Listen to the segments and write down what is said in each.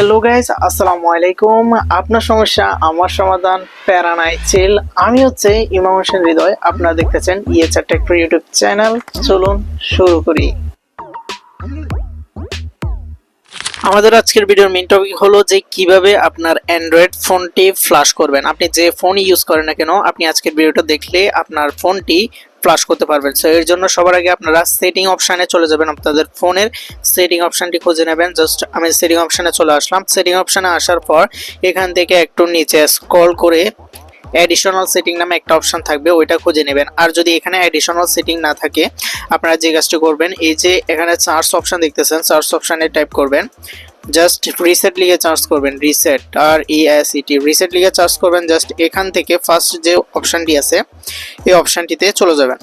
Hello guys আসসালামু আলাইকুম আপনার সমস্যা আমার সমাধান প্যারানাই চিল আমি হচ্ছে ইমাম হোসেন হৃদয় আপনারা দেখতেছেন ইয়েচার টেক্টর ইউটিউব চ্যানেল চলুন শুরু করি আমাদের আজকের ভিডিওর মেইন টপিক হলো যে কীভাবে আপনার অ্যান্ড্রয়েড ফোনটি ফ্লাশ করবেন আপনি যে ফোন ইউজ করেন না কেন আপনি আজকের ভিডিওটা দেখলে আপনার ফোনটি ফ্লাশ করতে পারবেন। সো এর জন্য সবার আগে আপনারা সেটিং অপশানে চলে যাবেন আপনাদের ফোনের। সেটিং অপশানটি খুঁজে নেবেন। জাস্ট আমি সেটিং অপশানে চলে আসলাম। সেটিং অপশানে আসার পর এখান থেকে একটু নিচে স্ক্রল করে অ্যাডিশনাল সেটিং নামে একটা অপশন থাকবে, ওইটা খুঁজে নেবেন। আর যদি এখানে অ্যাডিশনাল সেটিং না থাকে, আপনারা যে কাজটি করবেন, এই যে এখানে চার্জ অপশন দেখতেছেন চার্জ অপশানে টাইপ করবেন। জাস্ট রিসেট লিগে চার্জ করবেন reset R E S E T reset লিগে চার্জ করবেন জাস্ট এখান থেকে ফার্স্ট যে অপশানটি আছে, এই অপশানটিতে চলে যাবেন।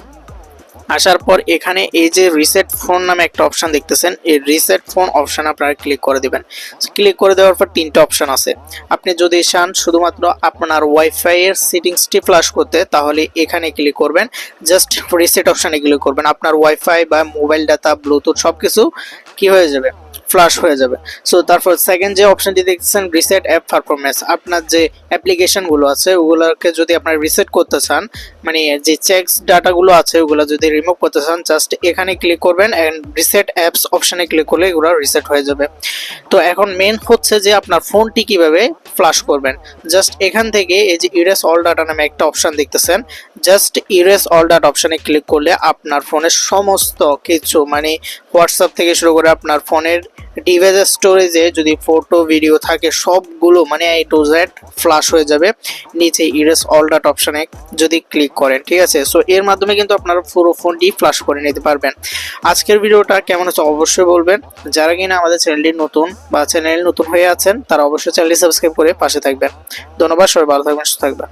আসার পর এখানে এই যে রিসেট ফোন নামে একটা অপশন দেখতেছেন, এই রিসেট ফোন অপশান আপনারা ক্লিক করে দেবেন। ক্লিক করে দেওয়ার পর তিনটা অপশান আছে। আপনি যদি চান শুধুমাত্র আপনার ওয়াইফাই এর সেটিংসটি ফ্লাশ করতে, তাহলে এখানে ক্লিক করবেন। জাস্ট রিসেট অপশনে ক্লিক করবেন। আপনার ওয়াইফাই বা মোবাইল ডাটা ব্লুটুথ সব কিছু কী হয়ে যাবে? ফ্লাশ হয়ে যাবে। সো তারপর সেকেন্ড যে অপশনটি দেখতেছেন রিসেট অ্যাপ পারফরমেন্স আপনার যে অ্যাপ্লিকেশনগুলো আছে, ওগুলোকে যদি আপনার রিসেট করতে চান মানে যে চেকস ডাটাগুলো আছে, ওগুলো যদি রিমুভ করতে চান জাস্ট এখানে ক্লিক করবেন অ্যান্ড রিসেট অ্যাপস অপশানে ক্লিক করলে এগুলো রিসেট হয়ে যাবে। তো এখন মেন হচ্ছে যে আপনার ফোনটি কীভাবে ফ্লাশ করবেন। জাস্ট এখান থেকে এই যে ইরেস অল ডাটা নামে একটা অপশান দেখতেছেন জাস্ট ইরেস অল ডাটা অপশানে ক্লিক করলে আপনার ফোনের সমস্ত কিছু মানে হোয়াটসঅ্যাপ থেকে শুরু করে আপনার ফোনের ডিভাইস স্টোরেজে যদি ফটো ভিডিও থাকে, সবগুলো মানে এ টু জেড ফ্লাশ হয়ে যাবে। নিচে ইরেস অল ডাট অপশনে যদি ক্লিক করেন, ঠিক আছে? সো এর মাধ্যমে কিন্তু আপনারা পুরো ফোনটি ফ্লাশ করে নিতে পারবেন। আজকের ভিডিওটা কেমন হচ্ছে অবশ্যই বলবেন। যারা কিনা আমাদের চ্যানেলটি নতুন বা চ্যানেল নতুন হয়ে আছেন, তারা অবশ্যই চ্যানেলটি সাবস্ক্রাইব করে পাশে থাকবেন। ধন্যবাদ, সবাই ভালো থাকবেন, সুস্থ থাকবেন।